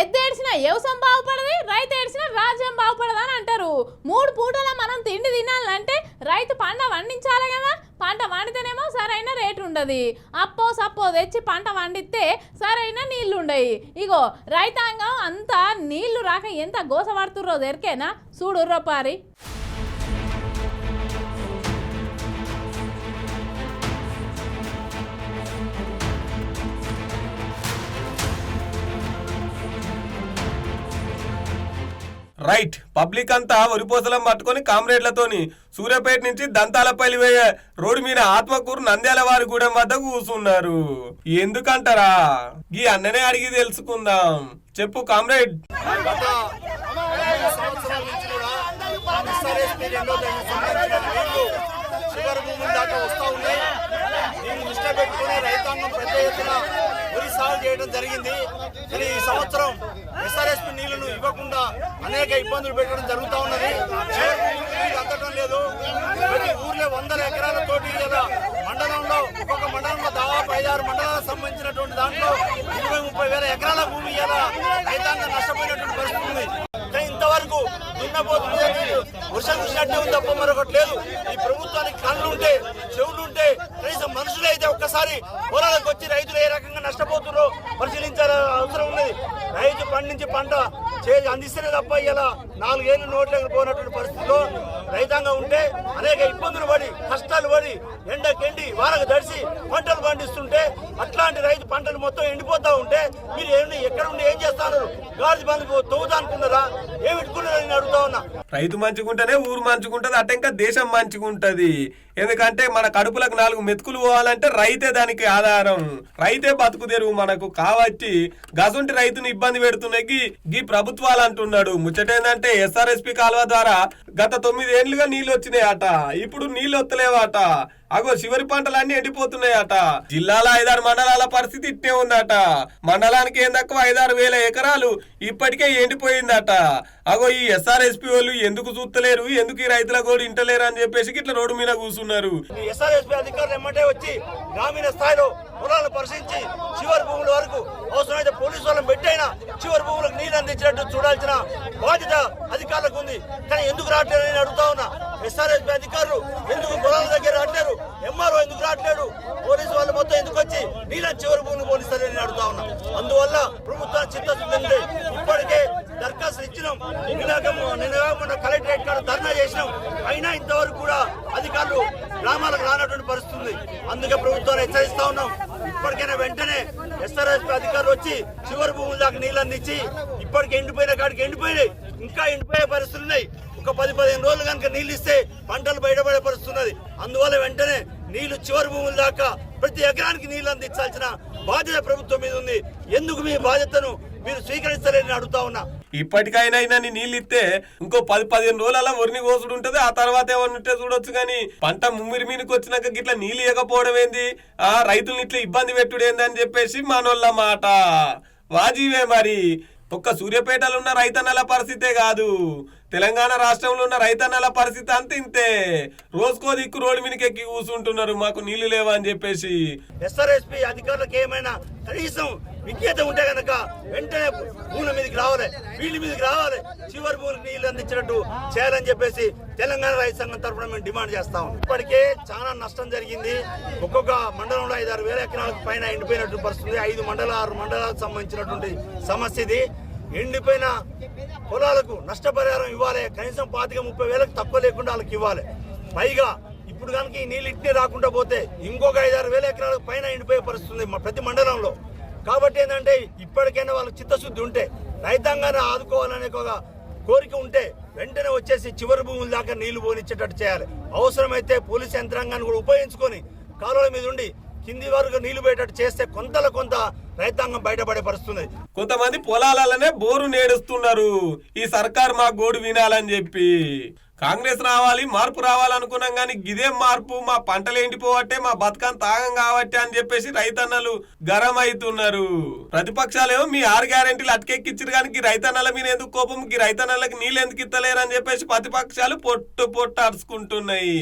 ఎద్దేడ్చిన వ్యవసాయం బాగుపడది రైతు ఏడ్చిన రాజ్యం బాగుపడదు అని అంటారు. మూడు పూటల మనం తిండి తినాలంటే రైతు పంట పండించాలి కదా పంట వండితేనేమో సరైన రేటు ఉండదు. అప్పో సప్పో తెచ్చి పంట వండితే సరైన నీళ్ళు ఉండయి ఇగో రైతాంగం అంతా నీళ్ళు రాక ఎంత గోసపడుతుర్రో దొరికేనా? చూడుర్రో పారి. రైట్ పబ్లిక్ అంతా వరిపోసలం పట్టుకొని కామ్రేడ్లతోని సూర్యాపేట నుంచి దంతాలపల్లి వేయే రోడ్డు మీద ఆత్మకూరు నంద్యాల వారి గూడెం వద్ద కూర్చున్నారు. ఎందుకంటారా? ఈ అన్ననే అడిగి తెలుసుకుందాం. చెప్పు కామ్రేడ్. చివరి భూముల దాకా ఉన్నాయి. దీన్ని దృష్టిలో పెట్టుకుని రైతాంగం పెద్ద ఎత్తున సాల్వ్ సాగు చేయడం జరిగింది. కానీ ఈ సంవత్సరం ఎస్ఆర్ఎస్పి నీళ్ళను ఇవ్వకుండా అనేక ఇబ్బందులు పెట్టడం జరుగుతూ ఉన్నది. అందటం అందడం లేదు. ప్రతి ఊర్లో వందల ఎకరాల తోటి లేదా మండలంలో ఒక్కొక్క మండలంలో దాదాపు ఐదారు మండలాలకు సంబంధించినటువంటి దాంట్లో ఇరవై ముప్పై వేల ఎకరాల భూమి ఇలా రైతాంగం నష్టపోయినటువంటి పరిస్థితి ఉంది. కానీ ఇంతవరకు దున్నపోతు మీద వర్షం కురిసినట్టే ఉంది తప్ప మరొకటి లేదు. ఈ ప్రభుత్వానికి కళ్ళు ఉంటే చెవులు ఉంటే కనీసం మనుషులు అయితే ఒక్కసారి పొలాలకు వచ్చి రైతులు ఏ రకంగా నష్టపోతున్నారో పరిశీలించాల్సిన అవసరం ఉన్నది రైతు పండించి పంట చేసి అందిస్తేనే తప్ప ఇలా నాలుగేళ్ళు నోట్లకు పోయినటువంటి పరిస్థితిలో రైతాంగం ఉంటే అనేక ఇబ్బందులు పడి కష్టాలు పడి ఎండకెండి వారకు దడిసి పంటలు పండిస్తుంటే అట్లాంటి రైతు పంటలు మొత్తం ఎండిపోతా ఉంటే మీరు ఎక్కడ ఉండి ఏం చేస్తారు? ఏమి నేను అడుగుతా ఉన్నా. రైతు మంచుకుంటేనే ఊరు మంచుకుంటది అట్ట ఇంకా దేశం మంచుకుంటది. ఎందుకంటే మన కడుపులకు నాలుగు మెతుకులు పోవాలంటే రైతే దానికి ఆధారం. రైతే బతుకు తెరువు మనకు. కాబట్టి గజుంటి రైతుని ఇబ్బంది పెడుతున్నాయి గీ- ప్రభుత్వాలు అంటున్నాడు. ముచ్చటేందంటే ఎస్ఆర్ఎస్పి కాలువ ద్వారా గత తొమ్మిదేళ్ళుగా నీళ్ళు వచ్చినాయి వచ్చినాయట. ఇప్పుడు నీళ్ళు వత్తలేవాట అగో చివరి పంటలన్నీ ఎండిపోతున్నాయట. జిల్లాల ఐదారు మండలాల పరిస్థితి ఇట్టే ఉందట. మండలానికి ఏం తక్కువ ఐదారు వేల ఎకరాలు ఇప్పటికే ఎండిపోయిందట. అగో ఈ ఎస్ఆర్ఎస్పి వాళ్ళు ఎందుకు చూస్తలేరు ఎందుకు ఈ రైతుల కూడా ఇంటలేరు అని చెప్పేసి ఇట్లా రోడ్డు మీద కూర్చున్నారు. ఎస్ఆర్ఎస్పి ఎస్ఆర్ఎస్పీ అధికారులు ఎమ్మటే వచ్చి గ్రామీణ స్థాయిలో పొలాలను పరిశీలించి చివరి భూముల వరకు అవసరమైతే పోలీసు వాళ్ళని పెట్టైనా చివరి భూములకు నీళ్ళు అందించినట్టు చూడాల్సిన బాధ్యత అధికారులకు ఉంది. కానీ ఎందుకు రావట్లేదు నేను అడుగుతా ఉన్నా. ఎస్ఆర్ఎస్పీ అధికారులు ఎందుకు పొలాల దగ్గర రావట్లేరు ఎంఆర్ఓ ఎందుకు రావట్లేడు పోలీసు వాళ్ళు మొత్తం ఎందుకు వచ్చి నీళ్ళ చివరి భూమిని పోలీసులు నేను అడుగుతా ఉన్నా. అందువల్ల ప్రభుత్వం చిత్తశుద్ధి ఉంది. ఇప్పటికే దరఖాస్తు ఇచ్చినాం. నిన్న కలెక్టరేట్ కాడ ధర్నా చేసినాం. అయినా ఇంతవరకు కూడా అధికారులు గ్రామాలకు రానటువంటి పరిస్థితి అందుకే ప్రభుత్వాన్ని హెచ్చరిస్తా ఉన్నాం. ఇప్పటికైనా వెంటనే ఎస్ఆర్ఎస్పీ అధికారులు వచ్చి చివరి భూముల దాకా నీళ్ళు అందించి ఇప్పటికి ఎండిపోయిన కాడికి ఎండిపోయినాయి. ఇంకా ఎండిపోయే పరిస్థితులు ఉన్నాయి. ఒక పది పదిహేను రోజులు కనుక నీళ్ళు ఇస్తే పంటలు బయటపడే పరిస్థితున్నది అందువల్ల వెంటనే నీళ్ళు చివరి భూముల దాకా ప్రతి ఎకరానికి నీళ్ళు అందించాల్సిన బాధ్యత ప్రభుత్వం మీద ఉంది. ఎందుకు మీ బాధ్యతను మీరు స్వీకరిస్తారని అడుగుతా ఉన్నా. ఇప్పటికైనా అయినన్ని నీళ్ళు ఇస్తే ఇంకో పది పదిహేను రోజుల వరిని కోసుడు ఉంటది. ఆ తర్వాత ఏమన్నా ఉంటే చూడొచ్చు కానీ పంట ముమ్మిరి మీనికి వచ్చినాక గిట్లా నీళ్ళు ఇవ్వకపోవడం ఏంది? ఆ రైతుల్ని ఇట్లా ఇబ్బంది పెట్టుడు ఏంది అని చెప్పేసి మనోళ్ళ మాట. వాజీవే మరి. ఒక్క సూర్యాపేటలో ఉన్న రైతన్నల పరిస్థితే కాదు. తెలంగాణ రాష్ట్రంలో ఉన్న రైతన్నల పరిస్థితి అంత ఇంతే. రోజుకో దిక్కు రోడ్డు మీదకెక్కి కూర్చుంటున్నారు మాకు నీళ్ళు లేవా అని చెప్పేసి. ఎస్ఆర్ఎస్పీ అధికారులకు ఏమైనా కనీసం విజ్ఞత ఉంటే కనుక వెంటనే భూముల మీదకి రావాలి వీళ్ళ మీదకి రావాలి. చివరి భూములకు నీళ్ళు అందించినట్టు చేయాలని చెప్పేసి తెలంగాణ రైతు సంఘం తరఫున మేము డిమాండ్ చేస్తాం ఇప్పటికే చాలా నష్టం జరిగింది. ఒక్కొక్క మండలంలో ఐదారు వేల ఎకరాలకు పైన ఎండిపోయినట్టు పరిస్థితి. ఐదు మండల ఆరు మండలాలకు సంబంధించినటువంటి సమస్య ఇది. ఎండిపోయిన పొలాలకు నష్టపరిహారం ఇవ్వాలి. కనీసం పాతిక ముప్పై వేలకు తక్కువ లేకుండా వాళ్ళకి ఇవ్వాలి. పైగా ఇప్పుడు కనుక ఈ నీళ్ళు ఇట్టే రాకుండా పోతే ఇంకొక ఐదారు వేల ఎకరాలకు పైన ఎండిపోయే పరిస్థితి మా ప్రతి మండలంలో. కాబట్టి ఏంటంటే ఇప్పటికైనా వాళ్ళకి చిత్తశుద్ధి ఉంటే రైతాంగాన్ని ఆదుకోవాలనే ఒక కోరిక ఉంటే వెంటనే వచ్చేసి చివరి భూముల దాకా నీళ్ళు పోనిచ్చేటట్టు చేయాలి. అవసరమైతే పోలీస్ యంత్రాంగాన్ని కూడా ఉపయోగించుకొని కాలువల మీద ఉండి కింది వరకు నీళ్ళు పోయేటట్టు చేస్తే కొంతలో కొంత రైతాంగం బయటపడే పరిస్థితుంది కొంతమంది పొలాలనే బోరు నేడుస్తున్నారు. ఈ సర్కార్ మా గోడు వినాలని చెప్పి. కాంగ్రెస్ రావాలి మార్పు రావాలనుకున్నాం కానీ గిదే మార్పు మా పంటలు ఎండిపోవట్టే మా బతుకం తాగం కావట్టే అని చెప్పేసి రైతన్నలు గరం అవుతున్నారు ప్రతిపక్షాలేమో మీ ఆరు గ్యారెంటీలు అటకెక్కిచ్చారు కానీ ఈ రైతన్నల మీద ఎందుకు కోపం రైతన్నలకు నీళ్ళు ఎందుకు ఇత్తలేరు అని చెప్పేసి ప్రతిపక్షాలు పొట్టు పొట్టు అరుచుకుంటున్నాయి.